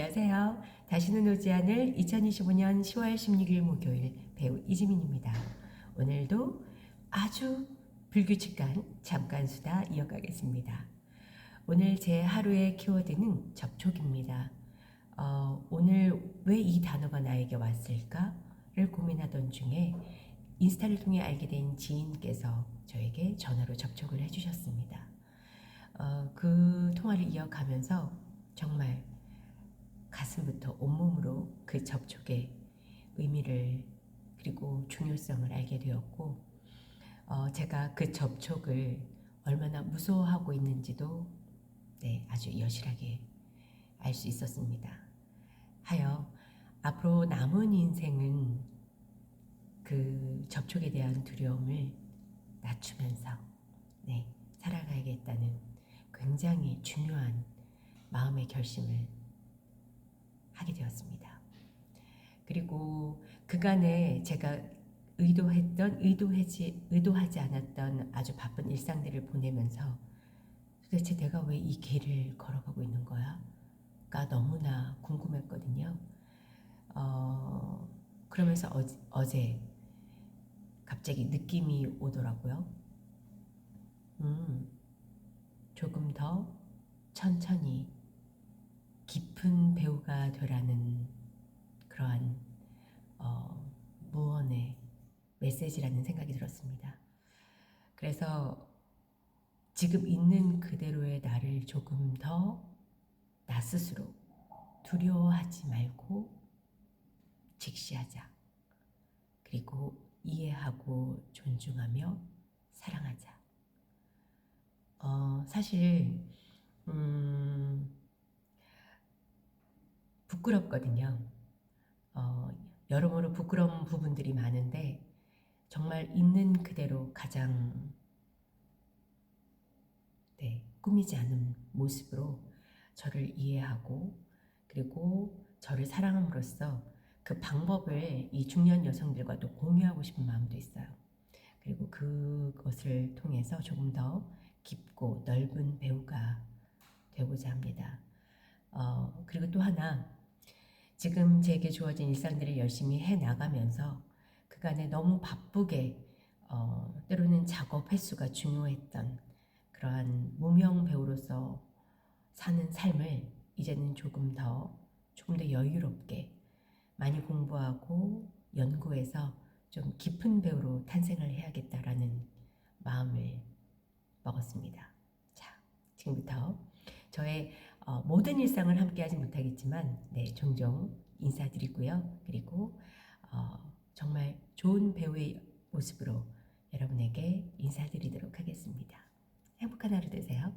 안녕하세요. 다시는 오지 않을 2025년 10월 16일 목요일 배우 이지민입니다. 오늘도 아주 불규칙한 잠깐 수다 이어가겠습니다. 오늘 제 하루의 키워드는 접촉입니다. 어, 오늘 왜 이 단어가 나에게 왔을까를 고민하던 중에 인스타를 통해 알게 된 지인께서 저에게 전화로 접촉을 해주셨습니다. 어, 그 통화를 이어가면서 정말 가슴부터 온몸으로 그 접촉의 의미를 그리고 중요성을 알게 되었고 어, 제가 그 접촉을 얼마나 무서워하고 있는지도 네, 아주 여실하게 알 수 있었습니다. 하여 앞으로 남은 인생은 그 접촉에 대한 두려움을 낮추면서 네, 살아가야겠다는 굉장히 중요한 마음의 결심을 하게 되었습니다. 그리고 그간에 제가 의도했던 의도하지 의도하지 않았던 아주 바쁜 일상들을 보내면서 도대체 내가 왜 이 길을 걸어가고 있는 거야?가 너무나 궁금했거든요. 어, 그러면서 어, 어제 갑자기 느낌이 오더라고요. 음, 조금 더 천천히 깊은 배우가 되라는 그러한 어, 무언의 메시지라는 생각이 들었습니다. 그래서 지금 있는 그대로의 나를 조금 더 나 스스로 두려워하지 말고 직시하자. 그리고 이해하고 존중하며 사랑하자. 어, 사실 음, 부끄럽거든요. 어, 여러모로 부끄러운 부분들이 많은데 정말 있는 그대로 가장 네, 꾸미지 않은 모습으로 저를 이해하고 그리고 저를 사랑함으로써 그 방법을 이 중년 여성들과도 공유하고 싶은 마음도 있어요. 그리고 그것을 통해서 조금 더 깊고 넓은 배우가 되고자 합니다. 어, 그리고 또 하나 지금 제게 주어진 일상들을 열심히 해 나가면서 그간에 너무 바쁘게 어, 때로는 작업 횟수가 중요했던 그러한 무명 배우로서 사는 삶을 이제는 조금 더 조금 더 여유롭게 많이 공부하고 연구해서 좀 깊은 배우로 탄생을 해야겠다라는 마음을 먹었습니다. 자, 지금부터 저의 어, 모든 일상을 함께하지 못하겠지만, 네, 종종 인사드리고요. 그리고 어, 정말 좋은 배우의 모습으로 여러분에게 인사드리도록 하겠습니다. 행복한 하루 되세요.